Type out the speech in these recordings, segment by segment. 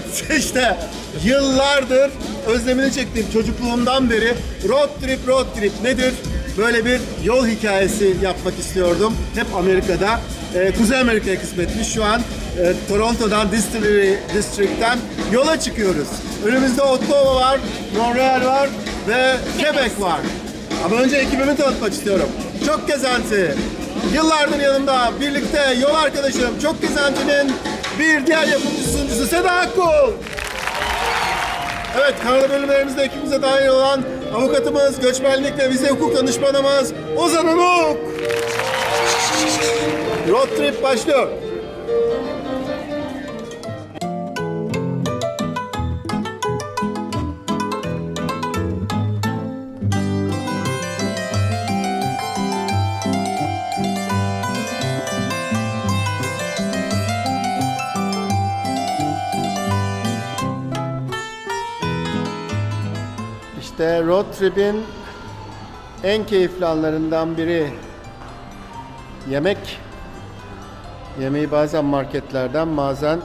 Evet işte yıllardır özlemini çektiğim çocukluğumdan beri road trip road trip nedir? Böyle bir yol hikayesi yapmak istiyordum. Hep Amerika'da. Ee, Kuzey Amerika'ya kısmetmiş. Şu an e, Toronto'dan Distillery District'ten yola çıkıyoruz. Önümüzde Ottawa var, Montreal var ve Quebec var. Ama önce ekibimi tanıtmak istiyorum. Çok Gezenti. Yıllardır yanımda birlikte yol arkadaşım Çok Gezenti'nin bir diğer yapımcı sunucusu Seda Akkul. Evet, Kanada bölümlerimizde ekibimize dahil olan avukatımız, göçmenlik ve vize hukuk danışmanımız Ozan Unuk. Road trip başlıyor. İşte road trip'in en keyifli anlarından biri yemek. Yemeği bazen marketlerden, bazen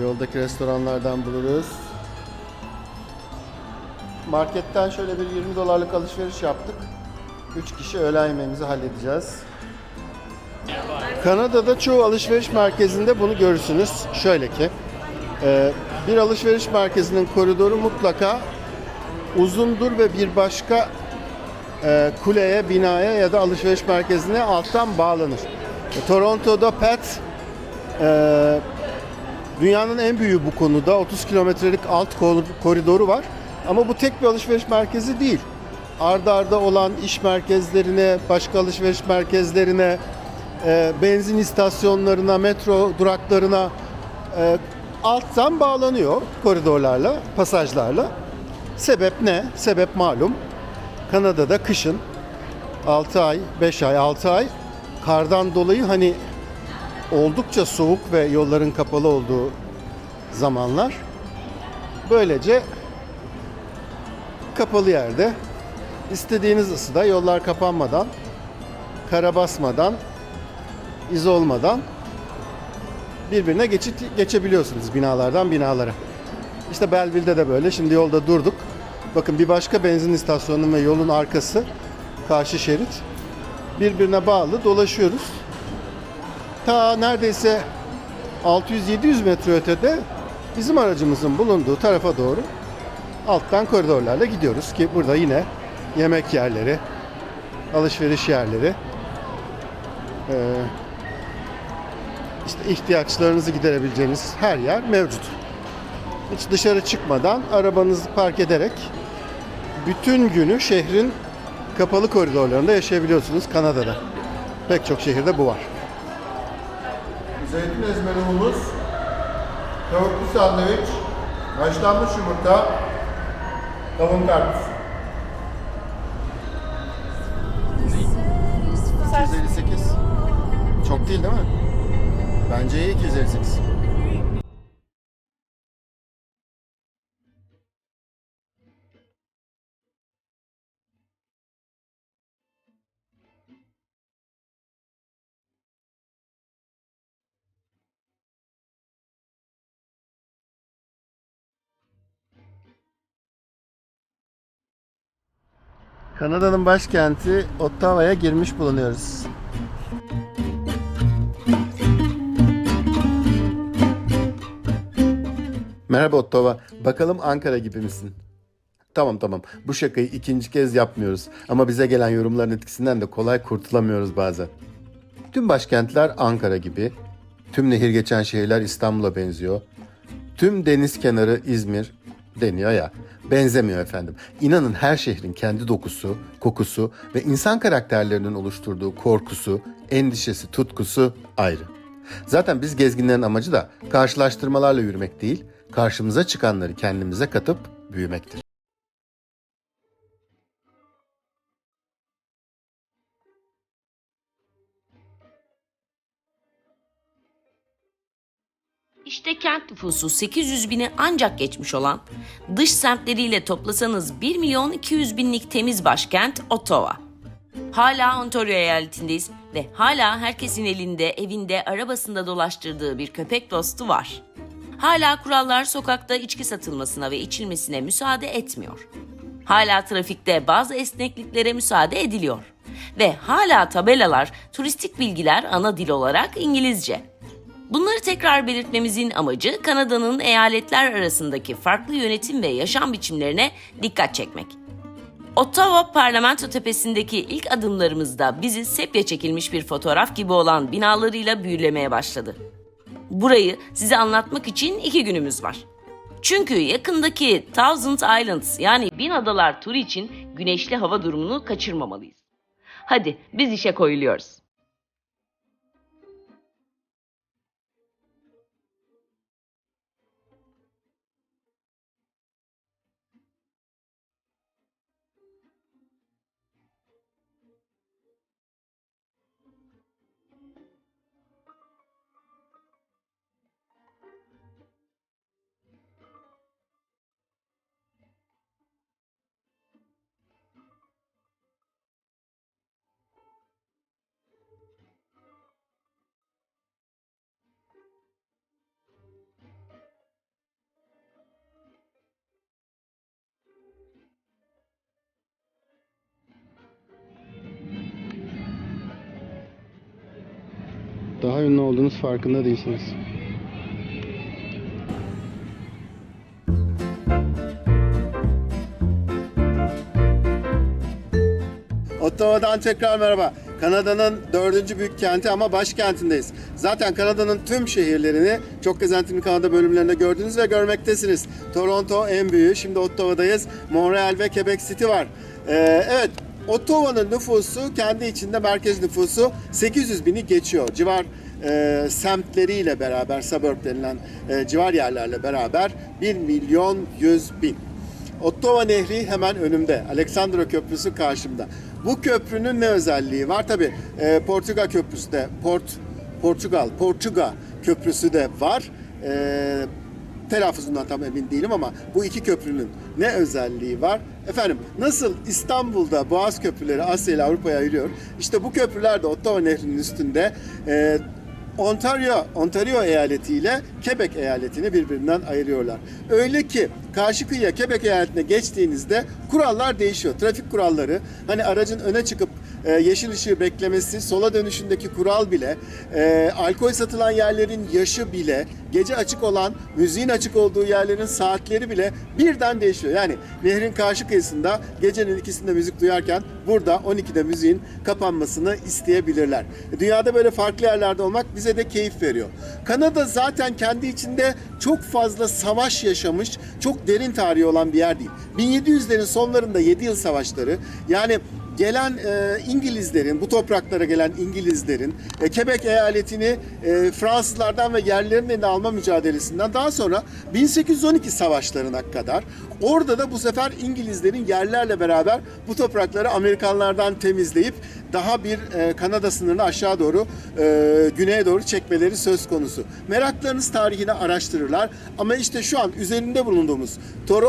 yoldaki restoranlardan buluruz. Marketten şöyle bir 20 dolarlık alışveriş yaptık. 3 kişi öğlen yemeğimizi halledeceğiz. Kanada'da çoğu alışveriş merkezinde bunu görürsünüz. Şöyle ki, e, bir alışveriş merkezinin koridoru mutlaka uzundur ve bir başka e, kuleye, binaya ya da alışveriş merkezine alttan bağlanır. E, Toronto'da Pet e, dünyanın en büyüğü bu konuda. 30 kilometrelik alt kor- koridoru var. Ama bu tek bir alışveriş merkezi değil. Arda arda olan iş merkezlerine, başka alışveriş merkezlerine, e, benzin istasyonlarına, metro duraklarına e, alttan bağlanıyor koridorlarla, pasajlarla. Sebep ne? Sebep malum. Kanada'da kışın 6 ay, 5 ay, 6 ay kardan dolayı hani oldukça soğuk ve yolların kapalı olduğu zamanlar. Böylece kapalı yerde istediğiniz ısıda yollar kapanmadan, kara basmadan, iz olmadan birbirine geçit geçebiliyorsunuz binalardan binalara. İşte Belleville'de de böyle. Şimdi yolda durduk. Bakın bir başka benzin istasyonunun ve yolun arkası karşı şerit birbirine bağlı dolaşıyoruz. Ta neredeyse 600-700 metre ötede bizim aracımızın bulunduğu tarafa doğru alttan koridorlarla gidiyoruz ki burada yine yemek yerleri, alışveriş yerleri, işte ihtiyaçlarınızı giderebileceğiniz her yer mevcut. Hiç dışarı çıkmadan arabanızı park ederek bütün günü şehrin kapalı koridorlarında yaşayabiliyorsunuz Kanada'da. Pek çok şehirde bu var. Zeytin ezmelumuz, tavuklu sandviç, haşlanmış yumurta, kavun karpuzu. 258. Çok değil değil mi? Bence iyi 258. Kanada'nın başkenti Ottawa'ya girmiş bulunuyoruz. Merhaba Ottawa. Bakalım Ankara gibi misin? Tamam tamam. Bu şakayı ikinci kez yapmıyoruz. Ama bize gelen yorumların etkisinden de kolay kurtulamıyoruz bazen. Tüm başkentler Ankara gibi. Tüm nehir geçen şehirler İstanbul'a benziyor. Tüm deniz kenarı İzmir deniyor ya. Benzemiyor efendim. İnanın her şehrin kendi dokusu, kokusu ve insan karakterlerinin oluşturduğu korkusu, endişesi, tutkusu ayrı. Zaten biz gezginlerin amacı da karşılaştırmalarla yürümek değil, karşımıza çıkanları kendimize katıp büyümektir. İşte kent nüfusu 800 bini ancak geçmiş olan, dış semtleriyle toplasanız 1 milyon 200 binlik temiz başkent Ottawa. Hala Ontario eyaletindeyiz ve hala herkesin elinde, evinde, arabasında dolaştırdığı bir köpek dostu var. Hala kurallar sokakta içki satılmasına ve içilmesine müsaade etmiyor. Hala trafikte bazı esnekliklere müsaade ediliyor. Ve hala tabelalar, turistik bilgiler ana dil olarak İngilizce. Bunları tekrar belirtmemizin amacı Kanada'nın eyaletler arasındaki farklı yönetim ve yaşam biçimlerine dikkat çekmek. Ottawa parlamento tepesindeki ilk adımlarımızda bizi sepya çekilmiş bir fotoğraf gibi olan binalarıyla büyülemeye başladı. Burayı size anlatmak için iki günümüz var. Çünkü yakındaki Thousand Islands yani bin adalar turu için güneşli hava durumunu kaçırmamalıyız. Hadi biz işe koyuluyoruz. Ünlü olduğunuz farkında değilsiniz. Ottawa'dan tekrar merhaba. Kanada'nın dördüncü büyük kenti ama başkentindeyiz. Zaten Kanada'nın tüm şehirlerini çok gezentinin Kanada bölümlerinde gördünüz ve görmektesiniz. Toronto en büyüğü. Şimdi Ottawa'dayız. Montreal ve Quebec City var. Ee, evet, Ottawa'nın nüfusu kendi içinde merkez nüfusu 800 bini geçiyor. Civar e, semtleriyle beraber, suburb denilen e, civar yerlerle beraber 1 milyon 100 bin. Ottawa Nehri hemen önümde. Alexandra Köprüsü karşımda. Bu köprünün ne özelliği var? Tabi Portugal Köprüsü de, Port, Portugal, Portuga Köprüsü de var. E, telaffuzundan tam emin değilim ama bu iki köprünün ne özelliği var? Efendim nasıl İstanbul'da Boğaz köprüleri Asya ile Avrupa'ya ayırıyor? İşte bu köprüler de Ottawa Nehri'nin üstünde e, Ontario, Ontario eyaleti ile Quebec eyaletini birbirinden ayırıyorlar. Öyle ki karşı kıyıya Quebec eyaletine geçtiğinizde kurallar değişiyor. Trafik kuralları, hani aracın öne çıkıp e, yeşil ışığı beklemesi, sola dönüşündeki kural bile, e, alkol satılan yerlerin yaşı bile, gece açık olan, müziğin açık olduğu yerlerin saatleri bile birden değişiyor. Yani nehrin karşı kıyısında gecenin ikisinde müzik duyarken burada 12'de müziğin kapanmasını isteyebilirler. Dünyada böyle farklı yerlerde olmak bize de keyif veriyor. Kanada zaten kendi içinde çok fazla savaş yaşamış, çok derin tarihi olan bir yer değil. 1700'lerin sonlarında 7 yıl savaşları yani gelen e, İngilizlerin, bu topraklara gelen İngilizlerin e, Quebec eyaletini e, Fransızlardan ve yerlerin eline alma mücadelesinden daha sonra 1812 savaşlarına kadar orada da bu sefer İngilizlerin yerlerle beraber bu toprakları Amerikanlardan temizleyip daha bir e, Kanada sınırını aşağı doğru e, güneye doğru çekmeleri söz konusu. Meraklarınız tarihini araştırırlar ama işte şu an üzerinde bulunduğumuz Toro,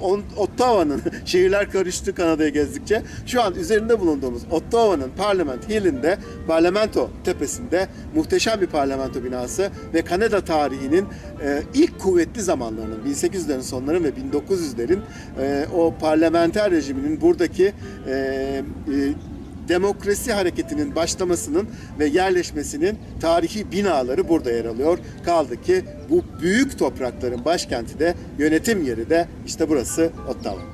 o, Ottawa'nın şehirler karıştı Kanada'ya gezdikçe şu an üzerinde bulunduğumuz Ottawa'nın Parliament Hill'inde parlamento tepesinde muhteşem bir parlamento binası ve Kanada tarihinin e, ilk kuvvetli zamanlarının 1800'lerin sonları ve 1900'lerin e, o parlamenter rejiminin buradaki e, e, demokrasi hareketinin başlamasının ve yerleşmesinin tarihi binaları burada yer alıyor. Kaldı ki bu büyük toprakların başkenti de yönetim yeri de işte burası Ottawa.